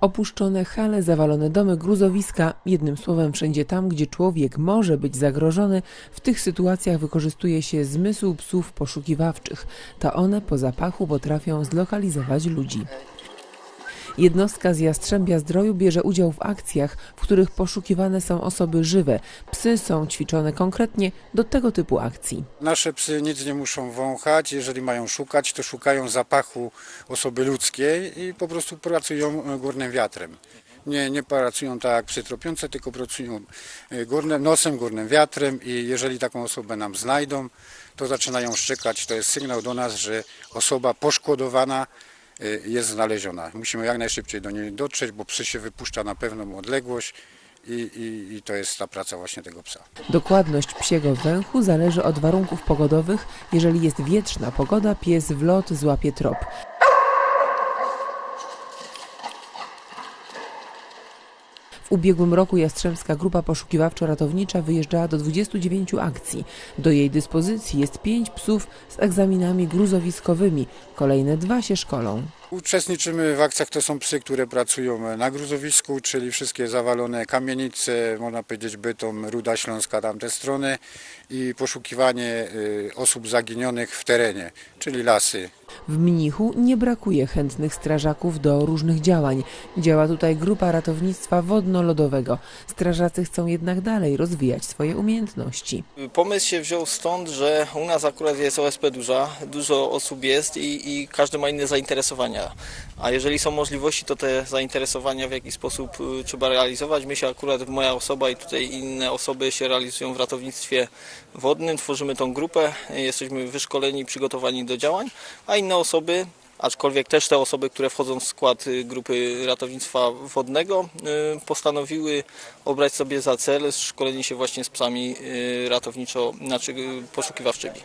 Opuszczone hale, zawalone domy, gruzowiska, jednym słowem wszędzie tam, gdzie człowiek może być zagrożony, w tych sytuacjach wykorzystuje się zmysł psów poszukiwawczych. To one po zapachu potrafią zlokalizować ludzi. Jednostka z Jastrzębia Zdroju bierze udział w akcjach, w których poszukiwane są osoby żywe. Psy są ćwiczone konkretnie do tego typu akcji. Nasze psy nic nie muszą wąchać. Jeżeli mają szukać, to szukają zapachu osoby ludzkiej i po prostu pracują e, górnym wiatrem. Nie, nie pracują tak jak psy tropiące, tylko pracują e, górnym, nosem, górnym wiatrem i jeżeli taką osobę nam znajdą, to zaczynają szczekać. To jest sygnał do nas, że osoba poszkodowana jest znaleziona. Musimy jak najszybciej do niej dotrzeć, bo psy się wypuszcza na pewną odległość i, i, i to jest ta praca właśnie tego psa. Dokładność psiego węchu zależy od warunków pogodowych. Jeżeli jest wietrzna pogoda, pies w lot złapie trop. W ubiegłym roku Jastrzębska Grupa Poszukiwawczo-Ratownicza wyjeżdżała do 29 akcji. Do jej dyspozycji jest pięć psów z egzaminami gruzowiskowymi. Kolejne dwa się szkolą. Uczestniczymy w akcjach, to są psy, które pracują na gruzowisku, czyli wszystkie zawalone kamienice, można powiedzieć Bytom, Ruda Śląska, tamte strony i poszukiwanie y, osób zaginionych w terenie, czyli lasy. W Mnichu nie brakuje chętnych strażaków do różnych działań. Działa tutaj grupa ratownictwa wodno-lodowego. Strażacy chcą jednak dalej rozwijać swoje umiejętności. Pomysł się wziął stąd, że u nas akurat jest OSP duża, dużo osób jest i, i każdy ma inne zainteresowania. A jeżeli są możliwości, to te zainteresowania w jakiś sposób y, trzeba realizować. My się akurat, moja osoba i tutaj inne osoby się realizują w ratownictwie wodnym, tworzymy tą grupę, jesteśmy wyszkoleni, przygotowani do działań, a inne osoby aczkolwiek też te osoby, które wchodzą w skład y, grupy ratownictwa wodnego, y, postanowiły obrać sobie za cel szkolenie się właśnie z psami ratowniczo, znaczy poszukiwawczymi.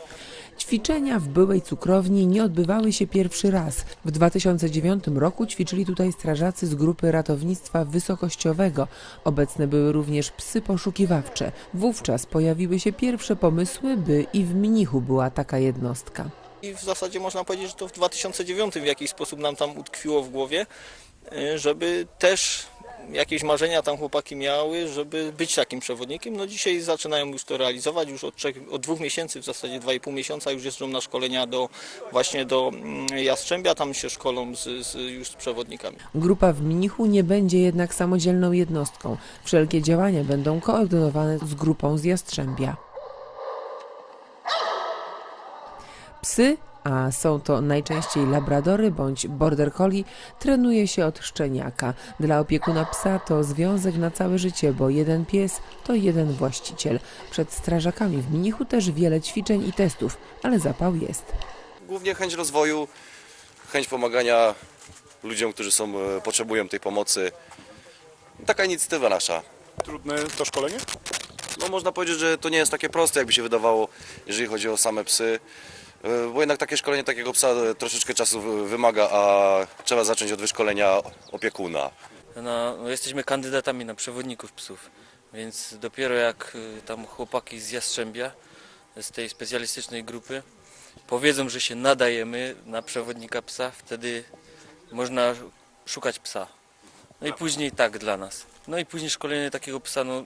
Ćwiczenia w byłej cukrowni nie odbywały się pierwszy raz. W 2009 roku ćwiczyli tutaj strażacy z grupy ratownictwa wysokościowego. Obecne były również psy poszukiwawcze. Wówczas pojawiły się pierwsze pomysły, by i w Mnichu była taka jednostka. I w zasadzie można powiedzieć, że to w 2009 w jakiś sposób nam tam utkwiło w głowie, y, żeby też jakieś marzenia tam chłopaki miały, żeby być takim przewodnikiem. No dzisiaj zaczynają już to realizować, już od, trzech, od dwóch miesięcy, w zasadzie dwa i pół miesiąca już jeżdżą na szkolenia do właśnie do mm, Jastrzębia, tam się szkolą z, z, już z przewodnikami. Grupa w Mnichu nie będzie jednak samodzielną jednostką. Wszelkie działania będą koordynowane z grupą z Jastrzębia. Psy, a są to najczęściej labradory bądź border collie, trenuje się od szczeniaka. Dla opiekuna psa to związek na całe życie, bo jeden pies to jeden właściciel. Przed strażakami w Mnichu też wiele ćwiczeń i testów, ale zapał jest. Głównie chęć rozwoju, chęć pomagania ludziom, którzy są, e, potrzebują tej pomocy. Taka inicjatywa nasza. Trudne to szkolenie? No można powiedzieć, że to nie jest takie proste, jakby się wydawało, jeżeli chodzi o same psy. E, Bo jednak takie szkolenie takiego psa e, troszeczkę czasu wy- wymaga, a trzeba zacząć od wyszkolenia opiekuna. No, no jesteśmy kandydatami na przewodników psów, więc dopiero jak y, tam chłopaki z Jastrzębia, z tej specjalistycznej grupy, powiedzą, że się nadajemy na przewodnika psa, wtedy można szukać psa. No i później tak dla nas. No i później szkolenie takiego psa, no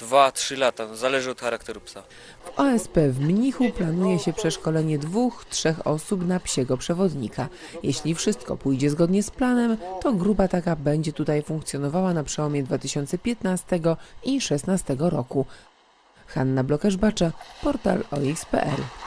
2-3 lata, no, zależy od charakteru psa. W OSP w Mnichu planuje się przeszkolenie dwóch, trzech osób na psiego przewodnika. Jeśli wszystko pójdzie zgodnie z planem, to grupa taka będzie tutaj funkcjonowała na przełomie 2015 i 2016 roku. Hanna Blokesz-Bacza, portal OX.pl